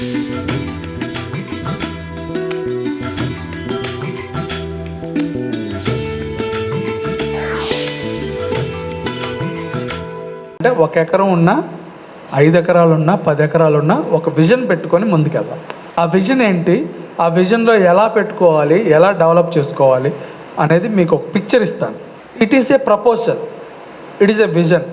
అంటే ఒక ఎకరం ఉన్నా ఐదు ఎకరాలు ఉన్నా పది ఎకరాలు ఉన్నా ఒక విజన్ పెట్టుకొని ముందుకెళ్దాం. ఆ విజన్ ఏంటి? ఆ విజన్లో ఎలా పెట్టుకోవాలి? ఎలా డెవలప్ చేసుకోవాలి అనేది మీకు ఒక పిక్చర్ ఇస్తాను. It is a proposal it is a vision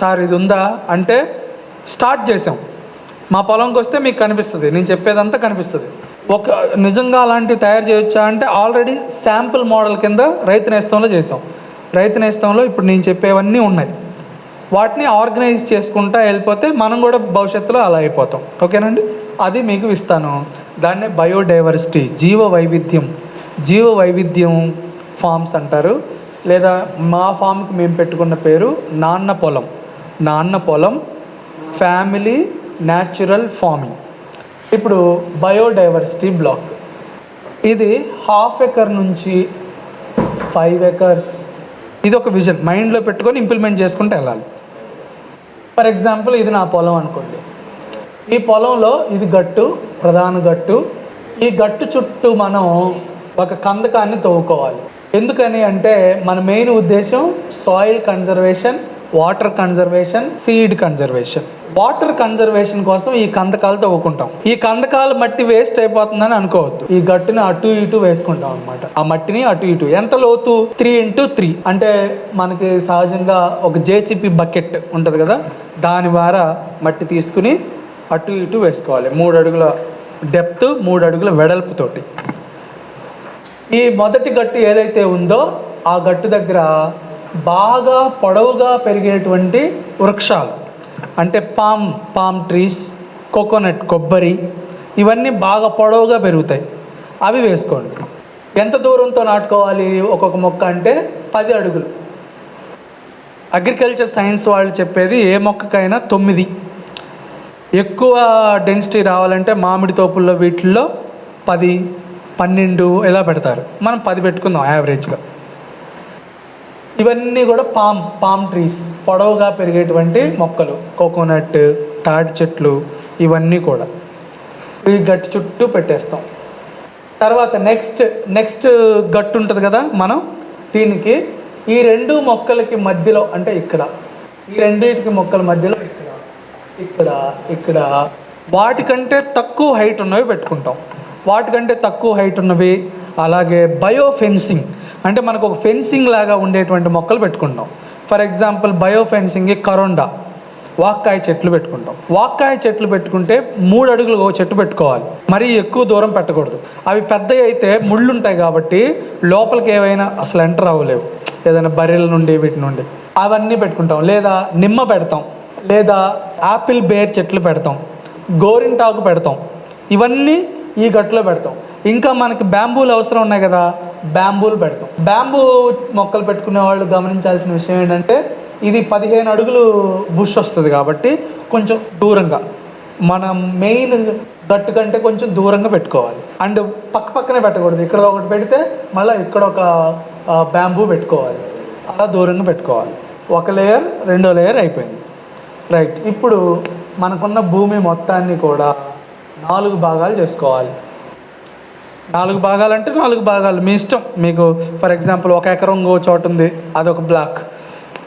sir ఇది ఉందా? అంటే స్టార్ట్ చేసాం. మా పొలంకి వస్తే మీకు కనిపిస్తుంది. నేను చెప్పేదంతా కనిపిస్తుంది. ఒక నిజంగా అలాంటివి తయారు చేయొచ్చా అంటే ఆల్రెడీ శాంపుల్ మోడల్ కింద రైతు నేస్తంలో చేసాం. రైతు నేస్తంలో ఇప్పుడు నేను చెప్పేవన్నీ ఉన్నాయి. వాటిని ఆర్గనైజ్ చేసుకుంటా వెళ్ళిపోతే మనం కూడా భవిష్యత్తులో అలా అయిపోతాం. ఓకేనండి? అది మీకు ఇస్తాను. దాన్నే బయోడైవర్సిటీ జీవ వైవిధ్యం జీవ వైవిధ్యం ఫామ్స్ అంటారు. లేదా మా ఫామ్కి మేము పెట్టుకున్న పేరు నాన్న పొలం. నాన్న పొలం ఫ్యామిలీ న్యాచురల్ ఫార్మింగ్ ఇప్పుడు బయోడైవర్సిటీ బ్లాక్ ఇది హాఫ్ ఎకర్ నుంచి ఫైవ్ ఎకర్స్ ఇది ఒక విజన్ మైండ్లో పెట్టుకొని ఇంప్లిమెంట్ చేసుకుంటూ వెళ్ళాలి. ఫర్ ఎగ్జాంపుల్ ఇది నా పొలం అనుకోండి. ఈ పొలంలో ఇది గట్టు ప్రధాన గట్టు. ఈ గట్టు చుట్టూ మనం ఒక కందకాన్ని తవ్వుకోవాలి. ఎందుకని అంటే మన మెయిన్ ఉద్దేశం soil conservation water conservation seed conservation. Water conservation కోసం ఈ కందకాలు తవ్వుకుంటాం. ఈ కందకాలు మట్టి వేస్ట్ అయిపోతుందని అనుకోవద్దు. ఈ గట్టుని అటు ఇటు వేసుకుంటాం అనమాట ఆ మట్టిని అటు ఇటు. ఎంత లోతు? Three into three. అంటే మనకి సహజంగా ఒక జేసీపీ బకెట్ ఉంటుంది కదా? దాని ద్వారా మట్టి తీసుకుని అటు ఇటు వేసుకోవాలి. మూడు అడుగుల డెప్త్ మూడు అడుగుల వెడల్పుతోటి ఈ మొదటి గట్టు ఏదైతే ఉందో ఆ గట్టు దగ్గర బాగా పొడవుగా పెరిగేటువంటి వృక్షాలు. అంటే పామ్ పామ్ ట్రీస్ కోకోనట్ కొబ్బరి ఇవన్నీ బాగా పొడవుగా పెరుగుతాయి. అవి వేసుకోండి. ఎంత దూరంతో నాటుకోవాలి ఒక్కొక్క మొక్క అంటే పది అడుగులు. అగ్రికల్చర్ సైన్స్ వాళ్ళు చెప్పేది ఏ మొక్కకైనా తొమ్మిది. ఎక్కువ డెన్సిటీ రావాలంటే మామిడి తోపుల్లో వీటిల్లో పది పన్నెండు ఇలా పెడతారు. మనం పది పెట్టుకుందాం యావరేజ్గా. ఇవన్నీ కూడా పామ్ పామ్ ట్రీస్ పొడవుగా పెరిగేటువంటి మొక్కలు. కోకోనట్ తాటి చెట్లు ఇవన్నీ కూడా. ఈ గట్టు చుట్టూ పెట్టేస్తాం. తర్వాత నెక్స్ట్ నెక్స్ట్ గట్టు ఉంటుంది కదా మనం దీనికి ఈ రెండు మొక్కలకి మధ్యలో అంటే ఇక్కడ. ఈ రెండింటికి మొక్కల మధ్యలో ఇక్కడ ఇక్కడ ఇక్కడ. వాటికంటే తక్కువ హైట్ ఉన్నవి పెట్టుకుంటాం. వాటికంటే తక్కువ హైట్ ఉన్నవి అలాగే బయో ఫెన్సింగ్. అంటే మనకు ఒక ఫెన్సింగ్ లాగా ఉండేటువంటి మొక్కలు పెట్టుకుంటాం. ఫర్ ఎగ్జాంపుల్ బయో ఫెన్సింగ్ కరోండా వాక్కాయ చెట్లు పెట్టుకుంటాం. వాక్కాయ చెట్లు పెట్టుకుంటే మూడు అడుగులు ఒక చెట్టు పెట్టుకోవాలి. మరీ ఎక్కువ దూరం పెట్టకూడదు. అవి పెద్దవి అయితే ముళ్ళు ఉంటాయి కాబట్టి లోపలికి ఏవైనా అసలు ఎంటర్ అవ్వలేవు. ఏదైనా బర్రెల నుండి వీటి నుండి. అవన్నీ పెట్టుకుంటాం. లేదా నిమ్మ పెడతాం. లేదా యాపిల్ బేర్ చెట్లు పెడతాం. గోరింటాకు పెడతాం. ఇవన్నీ ఈ గట్టులో పెడతాం. ఇంకా మనకి బ్యాంబూలు అవసరం ఉన్నాయి కదా. బ్యాంబూలు పెడతాం. బ్యాంబూ మొక్కలు పెట్టుకునే వాళ్ళు గమనించాల్సిన విషయం ఏంటంటే ఇది పదిహేను అడుగులు బుష్ వస్తుంది కాబట్టి కొంచెం దూరంగా. మనం మెయిన్ గట్టు కంటే కొంచెం దూరంగా పెట్టుకోవాలి. అండ్ పక్క పక్కనే పెట్టకూడదు. ఇక్కడ ఒకటి పెడితే మళ్ళీ ఇక్కడ ఒక బ్యాంబూ పెట్టుకోవాలి. అలా దూరంగా పెట్టుకోవాలి. ఒక లేయర్ రెండో లేయర్ అయిపోయింది. రైట్. ఇప్పుడు మనకున్న భూమి మొత్తాన్ని కూడా నాలుగు భాగాలు చేసుకోవాలి. నాలుగు భాగాలు అంటే నాలుగు భాగాలు. మీ ఇష్టం. మీకు ఫర్ ఎగ్జాంపుల్ ఒక ఎకరం ఇంకో చోట ఉంది అదొక బ్లాక్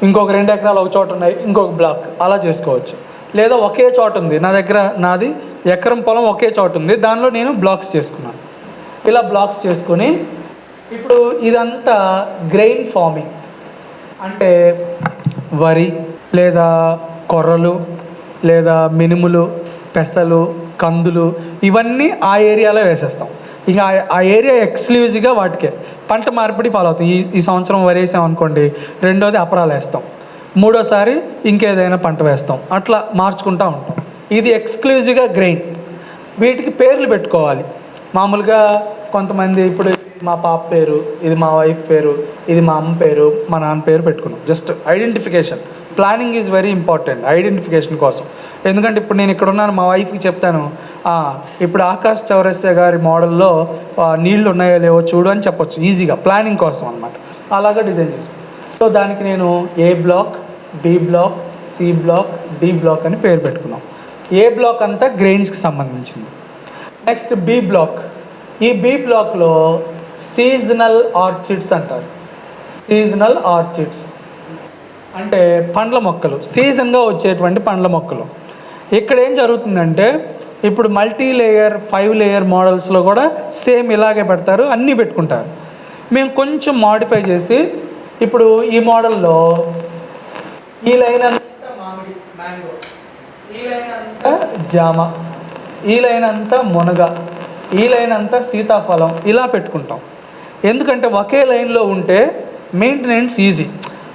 ఇంకొక రెండు ఎకరాలు ఒక చోట ఉన్నాయి ఇంకొక బ్లాక్ అలా చేసుకోవచ్చు. లేదా ఒకే చోట ఉంది. నా దగ్గర నాది ఎకరం పొలం ఒకే చోట ఉంది దానిలో నేను బ్లాక్స్ చేసుకున్నాను. ఇలా బ్లాక్స్ చేసుకొని ఇప్పుడు ఇదంతా గ్రెయిన్ ఫార్మింగ్ అంటే వరి లేదా కొర్రలు లేదా మినుములు పెసలు కందులు ఇవన్నీ ఆ ఏరియాలో వేసేస్తాం. ఇక ఆ- ఏరియా ఎక్స్క్లూజివ్గా వాటికే. పంట మార్పిడి ఫాలో అవుతాం ఈ ఈ సంవత్సరం వరేసాం అనుకోండి రెండోది అపరాలు వేస్తాం. మూడోసారి ఇంకేదైనా పంట వేస్తాం. అట్లా మార్చుకుంటూ ఉంటాం. ఇది ఎక్స్క్లూజివ్గా గ్రెయిన్ వీటికి పేర్లు పెట్టుకోవాలి. మామూలుగా కొంతమంది ఇప్పుడు మా పాప పేరు ఇది మా వైఫ్ పేరు ఇది మా అమ్మ పేరు మా నాన్న పేరు పెట్టుకున్నాం. Just identification planning is very important identification కోసం. ఎందుకంటే ఇప్పుడు నేను ఇక్కడ ఉన్నాను మా వైఫ్కి చెప్తాను ఇప్పుడు ఆకాష్ చౌరస్య గారి మోడల్లో నీళ్ళు ఉన్నాయో లేవో చూడు అని చెప్పొచ్చు ఈజీగా ప్లానింగ్ కోసం అనమాట అలాగా డిజైన్ చేసుకో. సో దానికి నేను A block B block C block D block అని పేరు పెట్టుకున్నాం. ఏ బ్లాక్ అంతా గ్రెయిన్స్కి సంబంధించింది. నెక్స్ట్ బి బ్లాక్ ఈ బి బ్లాక్లో సీజనల్ ఆర్చిడ్స్ అంటారు. సీజనల్ ఆర్చిడ్స్ అంటే పండ్ల మొక్కలు సీజన్గా వచ్చేటువంటి పండ్ల మొక్కలు. ఇక్కడ ఏం జరుగుతుందంటే ఇప్పుడు మల్టీ లేయర్ ఫైవ్ లేయర్ మోడల్స్లో కూడా సేమ్ ఇలాగే పెడతారు అన్నీ పెట్టుకుంటారు. మేము కొంచెం మాడిఫై చేసి ఇప్పుడు ఈ మోడల్లో ఈ లైన్ అంతా మామిడి మ్యాంగో. ఈ లైన్ అంతా జామ. ఈ లైన్ అంతా మునగ. ఈ లైన్ అంతా సీతాఫలం. ఇలా పెట్టుకుంటాం. ఎందుకంటే ఒకే లైన్లో ఉంటే మెయింటెనెన్స్ ఈజీ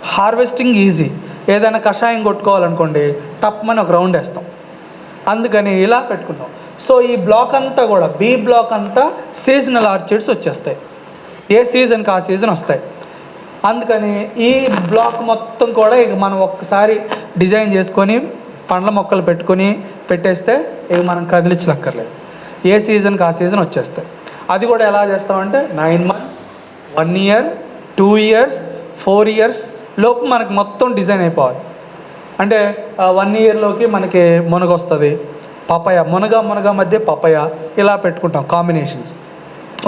హార్వెస్టింగ్ ఈజీ. ఏదైనా కషాయం కొట్టుకోవాలనుకోండి టప్మని ఒక రౌండ్ వేస్తాం. అందుకని ఇలా పెట్టుకుంటాం. సో ఈ బ్లాక్ అంతా కూడా బి బ్లాక్ అంతా సీజనల్ ఆర్చిడ్స్ వచ్చేస్తాయి. ఏ సీజన్కి ఆ సీజన్ వస్తాయి. అందుకని ఈ బ్లాక్ మొత్తం కూడా ఇక మనం ఒక్కసారి డిజైన్ చేసుకొని పండ్ల మొక్కలు పెట్టుకొని పెట్టేస్తే ఇక మనం కదిలించక్కర్లేదు ఏ సీజన్కి ఆ సీజన్ వచ్చేస్తాయి. అది కూడా ఎలా చేస్తామంటే nine months one year two years four years లోపు మనకి మొత్తం డిజైన్ అయిపోవాలి. అంటే వన్ ఇయర్లోకి మనకి మునగ వస్తుంది పపాయ మునగ మునగ మధ్య పపాయ ఇలా పెట్టుకుంటాం కాంబినేషన్స్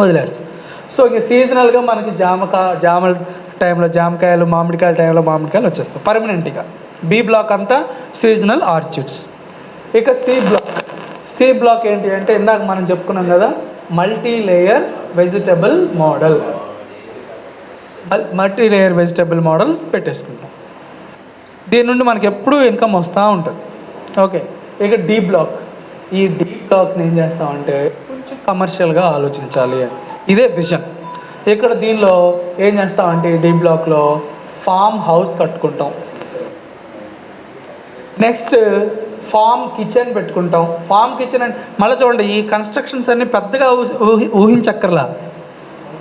వదిలేస్తాం. సో ఇక సీజనల్గా మనకి జామకా జామ టైంలో జామకాయలు మామిడికాయల టైంలో మామిడికాయలు వచ్చేస్తాయి పర్మనెంట్గా బి బ్లాక్ అంతా సీజనల్ ఆర్చిడ్స్ ఇక సి బ్లాక్ సి బ్లాక్ ఏంటి అంటే ఇందాక మనం చెప్పుకున్నాం కదా multi layer vegetable model multi layer vegetable model పెట్టేసుకుంటాం. దీని నుండి మనకి ఎప్పుడూ ఇన్కమ్ వస్తూ ఉంటుంది. ఓకే ఇక డీ బ్లాక్ ఈ డీ బ్లాక్ని ఏం చేస్తామంటే కొంచెం కమర్షియల్గా ఆలోచించాలి అని. ఇదే విజన్ ఇక్కడ దీనిలో ఏం చేస్తామంటే డీ బ్లాక్లో ఫామ్ హౌస్ కట్టుకుంటాం. నెక్స్ట్ ఫామ్ కిచెన్ పెట్టుకుంటాం. ఫామ్ కిచెన్ అంటే మళ్ళీ చూడండి ఈ కన్స్ట్రక్షన్స్ అన్ని పెద్దగా ఊహి- ఊహి ఊహించక్కర్లా.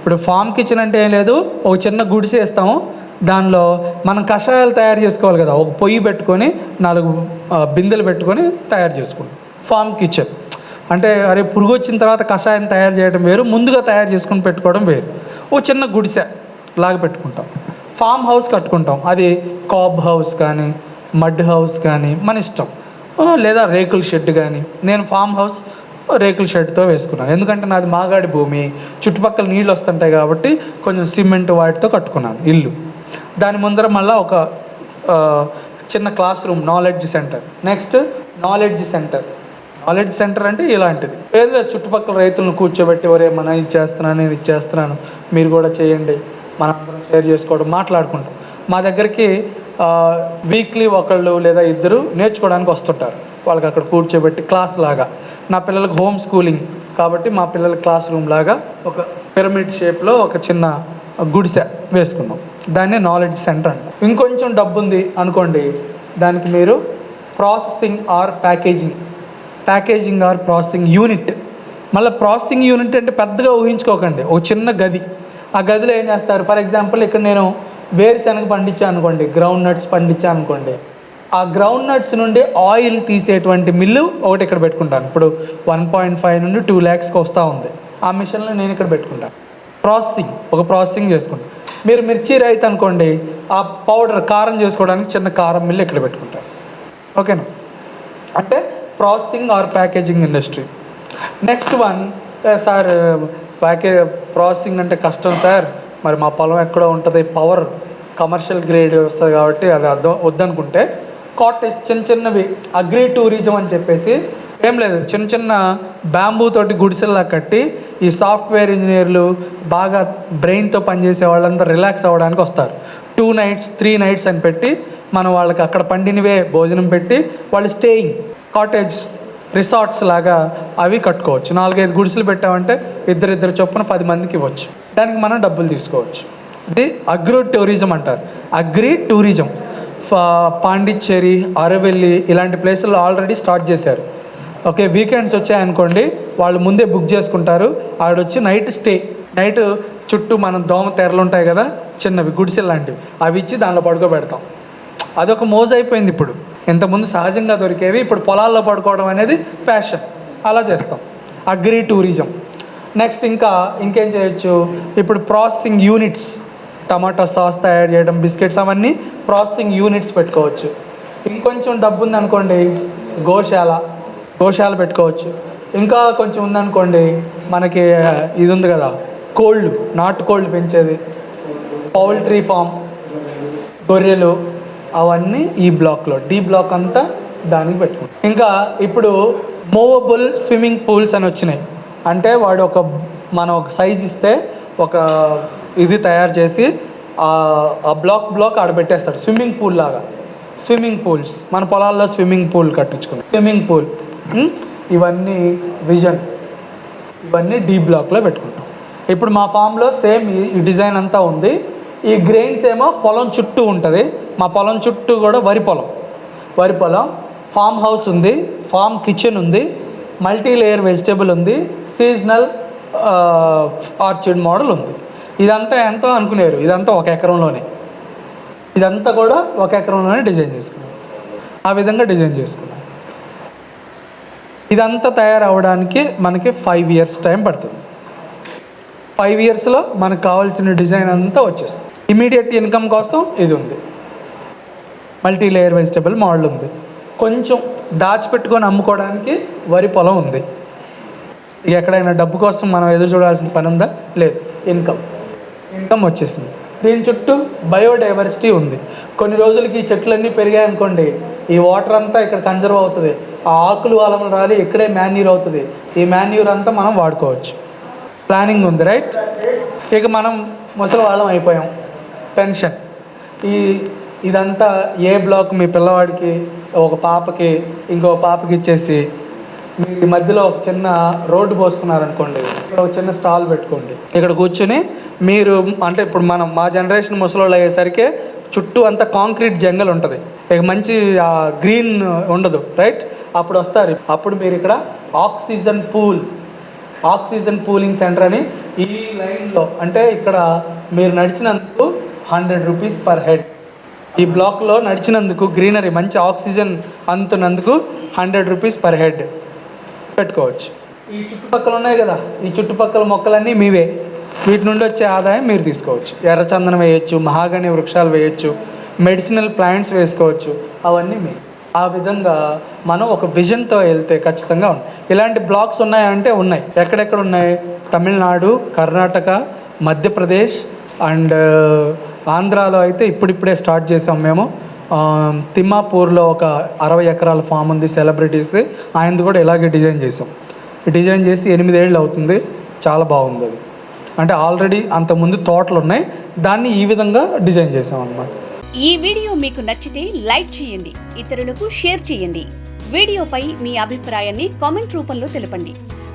ఇప్పుడు ఫామ్ కిచెన్ అంటే ఏం లేదు ఒక చిన్న గుడిసె వేస్తాము దానిలో మనం కషాయాలు తయారు చేసుకోవాలి కదా ఒక పొయ్యి పెట్టుకొని నాలుగు బిందెలు పెట్టుకొని తయారు చేసుకుంటాం. Farm kitchen. అంటే అరే పురుగు వచ్చిన తర్వాత కషాయం తయారు చేయడం వేరు ముందుగా తయారు చేసుకుని పెట్టుకోవడం వేరు. ఓ చిన్న గుడిసె లాగా పెట్టుకుంటాం. ఫామ్ హౌస్ కట్టుకుంటాం. అది కాబ్ హౌస్ కానీ మడ్ హౌస్ కానీ మన ఇష్టం. లేదా రేకుల షెడ్ కానీ. నేను ఫామ్ హౌస్ రేకుల షెడ్తో వేసుకున్నాను. ఎందుకంటే నాది మాగాడి భూమి చుట్టుపక్కల నీళ్ళు వస్తుంటాయి కాబట్టి కొంచెం సిమెంట్ వాటితో కట్టుకున్నాను ఇల్లు. దాని ముందర మళ్ళీ ఒక చిన్న class room knowledge centre. Next knowledge centre. Knowledge centre అంటే ఇలాంటిది. ఏదో చుట్టుపక్కల రైతులను కూర్చోబెట్టి ఒరే మన ఇది చేస్తున్నాను నేను ఇది చేస్తున్నాను మీరు కూడా చేయండి మనం షేర్ చేసుకోవడం మాట్లాడుకుంటాం. మా దగ్గరికి వీక్లీ ఒకళ్ళు లేదా ఇద్దరు నేర్చుకోవడానికి వస్తుంటారు. వాళ్ళకి అక్కడ కూర్చోబెట్టి క్లాస్ లాగా. నా పిల్లలకు హోమ్ స్కూలింగ్ కాబట్టి మా పిల్లల క్లాస్ రూమ్ లాగా ఒక పిరమిడ్ షేప్లో ఒక చిన్న గుడిసె వేసుకున్నాం. దాన్ని నాలెడ్జ్ సెంటర్ అంట ఇంకొంచెం డబ్బు ఉంది అనుకోండి దానికి మీరు processing or packaging. Packaging or processing unit. మళ్ళీ ప్రాసెసింగ్ యూనిట్ అంటే పెద్దగా ఊహించుకోకండి. ఒక చిన్న గది. ఆ గదిలో ఏం చేస్తారు? ఫర్ ఎగ్జాంపుల్ ఇక్కడ నేను వేరుశనగ పండించాను అనుకోండి గ్రౌండ్ నట్స్ పండించాను అనుకోండి. ఆ గ్రౌండ్ నట్స్ నుండి ఆయిల్ తీసేటువంటి మిల్లు ఒకటి ఇక్కడ పెట్టుకుంటాను. ఇప్పుడు వన్ పాయింట్ ఫైవ్ నుండి టూ ల్యాక్స్కి వస్తూ ఉంది. ఆ మిషన్లో నేను ఇక్కడ పెట్టుకుంటాను. ప్రాసెసింగ్ ఒక ప్రాసెసింగ్ చేసుకుంటాను. మీరు మిర్చి రైతు అనుకోండి ఆ పౌడర్ కారం చేసుకోవడానికి చిన్న కారం మిల్లు ఇక్కడ పెట్టుకుంటారు ఓకేనా అంటే processing or packaging industry next one sir ప్యాకే processing అంటే కష్టం సార్ మరి మా పొలం ఎక్కడో ఉంటుంది పవర్ కమర్షియల్ గ్రేడ్ వస్తుంది కాబట్టి అది అర్థం వద్దనుకుంటే కాటేజ్ చిన్న చిన్నవి అగ్రి టూరిజం అని చెప్పేసి. ఏం లేదు చిన్న చిన్న బ్యాంబూ తోటి గుడిసెల్లా కట్టి ఈ సాఫ్ట్వేర్ ఇంజనీర్లు బాగా బ్రెయిన్తో పనిచేసే వాళ్ళందరూ రిలాక్స్ అవ్వడానికి వస్తారు. టూ నైట్స్ త్రీ నైట్స్ అని పెట్టి మనం వాళ్ళకి అక్కడ పండినవే భోజనం పెట్టి వాళ్ళు స్టేయింగ్. కాటేజ్ రిసార్ట్స్ లాగా అవి కట్టుకోవచ్చు. నాలుగైదు గుడిసెలు పెట్టామంటే ఇద్దరిద్దరు చొప్పున పది మందికి ఇవ్వచ్చు. దానికి మనం డబ్బులు తీసుకోవచ్చు. ఇది అగ్రో టూరిజం అంటారు. Agri tourism. పాండిచ్చేరి అరవెల్లి ఇలాంటి ప్లేసుల్లో ఆల్రెడీ స్టార్ట్ చేశారు. ఓకే వీకెండ్స్ వచ్చాయనుకోండి వాళ్ళు ముందే బుక్ చేసుకుంటారు. ఆడొచ్చి నైట్ స్టే నైట్ చుట్టూ మనం దోమ తెరలు ఉంటాయి కదా చిన్నవి గుడిసెలు లాంటివి అవి ఇచ్చి దానిలో పడుకోబెడతాం. అదొక మోజు అయిపోయింది ఇప్పుడు. ఇంతకుముందు సహజంగా దొరికేవి ఇప్పుడు పొలాల్లో పడుకోవడం అనేది ఫ్యాషన్. అలా చేస్తాం. Agri tourism. నెక్స్ట్ ఇంకా ఇంకేం చేయొచ్చు? ఇప్పుడు ప్రాసెసింగ్ యూనిట్స్. టమాటా సాస్ తయారు చేయడం బిస్కెట్స్ అవన్నీ ప్రాసెసింగ్ యూనిట్స్ పెట్టుకోవచ్చు. ఇంకొంచెం డబ్బు ఉందనుకోండి గోశాల గోశాల పెట్టుకోవచ్చు. ఇంకా కొంచెం ఉందనుకోండి మనకి ఇది ఉంది కదా కోళ్ళు నాటు కోళ్ళు పెంచేది. పౌల్ట్రీ ఫామ్ గొర్రెలు అవన్నీ ఈ బ్లాక్లో డి బ్లాక్ అంతా దానికి పెట్టుకుంటాం. ఇంకా ఇప్పుడు మూవబుల్ స్విమ్మింగ్ పూల్స్ అని వచ్చినాయి. అంటే వాడు ఒక మనం ఒక సైజ్ ఇస్తే ఒక ఇది తయారు చేసి ఆ- బ్లాక్ బ్లాక్ ఆడ పెట్టేస్తాడు స్విమ్మింగ్ పూల్ లాగా. స్విమ్మింగ్ పూల్స్ మన పొలాల్లో స్విమ్మింగ్ పూల్ కట్టించుకున్నాం స్విమ్మింగ్ పూల్ ఇవన్నీ విజన్ ఇవన్నీ డీ బ్లాక్లో పెట్టుకుంటాం. ఇప్పుడు మా ఫామ్లో సేమ్ ఈ డిజైన్ అంతా ఉంది. ఈ గ్రెయిన్స్ ఏమో పొలం చుట్టూ ఉంటుంది. మా పొలం చుట్టూ కూడా వరి పొలం. వరి పొలం. ఫామ్ హౌస్ ఉంది. ఫామ్ కిచెన్ ఉంది. మల్టీ లేయర్ వెజిటేబుల్ ఉంది సీజనల్ ఆర్చిడ్ మోడల్ ఉంది. ఇదంతా ఎంతో అనుకునేరు. ఇదంతా ఒక ఎకరంలోనే. ఇదంతా కూడా ఒక ఎకరంలోనే డిజైన్ చేసుకున్నాం ఆ విధంగా డిజైన్ చేసుకున్నాం ఇదంతా తయారవడానికి మనకి ఫైవ్ ఇయర్స్ టైం పడుతుంది. ఫైవ్ ఇయర్స్లో మనకు కావాల్సిన డిజైన్ అంతా వచ్చేస్తుంది. ఇమీడియట్ ఇన్కమ్ కోసం ఇది ఉంది. మల్టీ లేయర్ వెజిటబుల్ మోడల్ ఉంది. కొంచెం దాచిపెట్టుకొని అమ్ముకోవడానికి వరి పొలం ఉంది. ఎక్కడైనా డబ్బు కోసం మనం ఎదురు చూడాల్సిన పని ఉందా? లేదు. ఇన్కమ్. ఇన్కమ్ వచ్చేసింది. దీని చుట్టూ బయోడైవర్సిటీ ఉంది. కొన్ని రోజులకి ఈ చెట్లన్నీ పెరిగాయి అనుకోండి ఈ వాటర్ అంతా ఇక్కడ కన్జర్వ్ అవుతుంది. ఆ ఆకులు వాళ్ళని రాలి ఇక్కడే మాన్యూర్ అవుతుంది. ఈ మాన్యూర్ అంతా మనం వాడుకోవచ్చు. ప్లానింగ్ ఉంది రైట్? ఇక మనం ముసలి వాళ్ళం అయిపోయాం. పెన్షన్. ఈ ఇదంతా ఏ బ్లాక్ మీ పిల్లవాడికి ఒక పాపకి ఇంకో పాపకి ఇచ్చేసి మీ మధ్యలో ఒక చిన్న రోడ్డు పోస్తున్నారనుకోండి ఇక్కడ ఒక చిన్న స్టాల్ పెట్టుకోండి. ఇక్కడ కూర్చుని మీరు అంటే ఇప్పుడు మనం మా జనరేషన్ ముసలోళ్ళు అయ్యేసరికి చుట్టూ అంతా కాంక్రీట్ జంగల్ ఉంటుంది. ఇక మంచి గ్రీన్ ఉండదు రైట్ అప్పుడు వస్తారు. అప్పుడు మీరు ఇక్కడ oxygen pool oxygen pooling centre అని ఈ లైన్లో అంటే ఇక్కడ మీరు నడిచినందుకు హండ్రెడ్ రూపీస్ పర్ హెడ్. ఈ బ్లాక్లో నడిచినందుకు గ్రీనరీ మంచి ఆక్సిజన్ అందుతున్నందుకు హండ్రెడ్ రూపీస్ పర్ హెడ్. పెట్టుకోవచ్చు. ఈ చుట్టుపక్కల ఉన్నాయి కదా ఈ చుట్టుపక్కల మొక్కలన్నీ మీవే. వీటి నుండి వచ్చే ఆదాయం మీరు తీసుకోవచ్చు. ఎర్రచందనం వేయచ్చు మహాగణి వృక్షాలు వేయచ్చు మెడిసినల్ ప్లాంట్స్ వేసుకోవచ్చు అవన్నీ మీ. ఆ విధంగా మనం ఒక విజన్తో వెళ్తే ఖచ్చితంగా ఉన్నాయి ఇలాంటి బ్లాక్స్ ఉన్నాయంటే ఉన్నాయి. ఎక్కడెక్కడ ఉన్నాయి? తమిళనాడు కర్ణాటక మధ్యప్రదేశ్ అండ్ ఆంధ్రాలో అయితే ఇప్పుడిప్పుడే స్టార్ట్ చేసాం మేము. తిమ్మాపూర్లో ఒక అరవై ఎకరాల ఫామ్ ఉంది సెలబ్రిటీస్ది. ఆయనది కూడా ఇలాగే డిజైన్ చేసాం డిజైన్ చేసి ఎనిమిదేళ్ళు అవుతుంది. చాలా బాగుంది అది. అంటే ఆల్రెడీ అంతకుముందు తోటలు ఉన్నాయి దాన్ని ఈ విధంగా డిజైన్ చేసాం అనమాట ఈ వీడియో మీకు నచ్చితే లైక్ చేయండి. ఇతరులకు షేర్ చేయండి. వీడియోపై మీ అభిప్రాయాన్ని కామెంట్ రూపంలో తెలపండి.